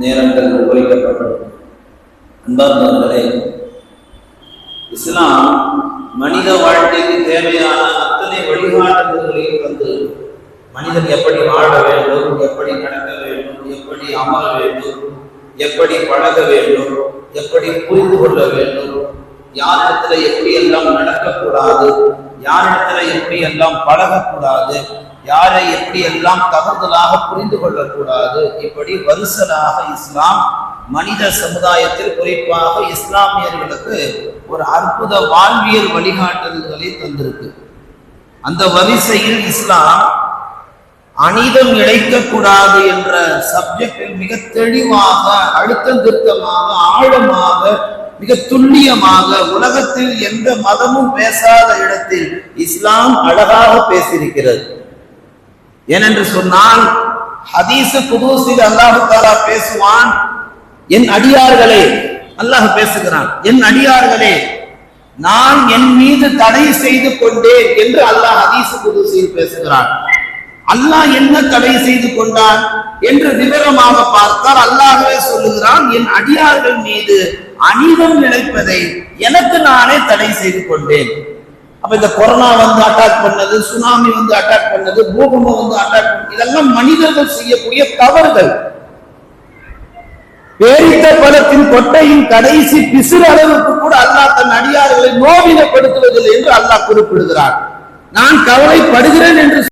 நேரங்கள் குறைக்கப்பட்டது அன்பார்ந்தவர்களே இஸ்லாம் மனித வாழ்க்கைக்கு தேவையான அத்தனை வழிகாட்டுதல்களையும் வந்து மனிதன் எப்படி வாழ வேண்டும் எப்படி நடக்க வேண்டும் எப்படி அமர வேண்டும் எப்படி பழக வேண்டும் எப்படி புரிந்து கொள்ள வேண்டும் யாரிடத்துல எப்படி எல்லாம் நடக்கக்கூடாது. யாரிடத்துல எப்படி எல்லாம் பழகக்கூடாது யாரை எப்படி எல்லாம் தவறுதலாக புரிந்து கொள்ளக்கூடாது இப்படி வரிசலாக இஸ்லாம் மனித சமுதாயத்தில் குறிப்பாக இஸ்லாமியர்களுக்கு ஒரு அற்புத வாழ்வியல் வழிகாட்டுதல்களை தந்திருக்கு. அந்த வரிசையில் இஸ்லாம் அனிதம் இழைக்கக்கூடாது என்ற சப்ஜெக்டில் மிக தெளிவாக அழுத்தம் திருத்தமாக ஆழமாக மிக துல்லியமாக உலகத்தில் எந்த மதமும் பேசாத இடத்தில் இஸ்லாம் அழகாக பேசியிருக்கிறது. ஏனென்று சொன்னால் ஹதீசு குதூசில் அல்லாஹு தாலா பேசுவான் என் அடியார்களே அல்லாஹ் பேசுகிறான் என் அடியார்களே நான் என் மீது தடை செய்து கொண்டேன் என்று அல்லாஹ் ஹதீசு குதூசியில் பேசுகிறான். அல்லாஹ் என்ன தடை செய்து கொண்டான்? என்று விவரமாக பார்த்தால் அல்லாஹே சொல்லுகிறான் என் அடியார்கள் மீது அநீதம் நினைப்பதை எனக்கு நானே தடை செய்து கொண்டேன். அப்ப இந்த கொரோனா வந்து அட்டாக் பண்ணது சுனாமி வந்து அட்டாக் பண்ணது பூகம்பம் வந்து அட்டாக் பண்ணது இதெல்லாம் மனிதர்கள் செய்யக்கூடிய தவறுகள். பேரித்த பலத்தின் கொட்டையின் கடைசி பிசிறு அளவுக்கு கூட அல்லாஹ் தன் அடியார்களை நோவினப்படுத்துவதில்லை என்று அல்லாஹ் குறிப்பிடுகிறார் நான் கவலைப்படுகிறேன் என்று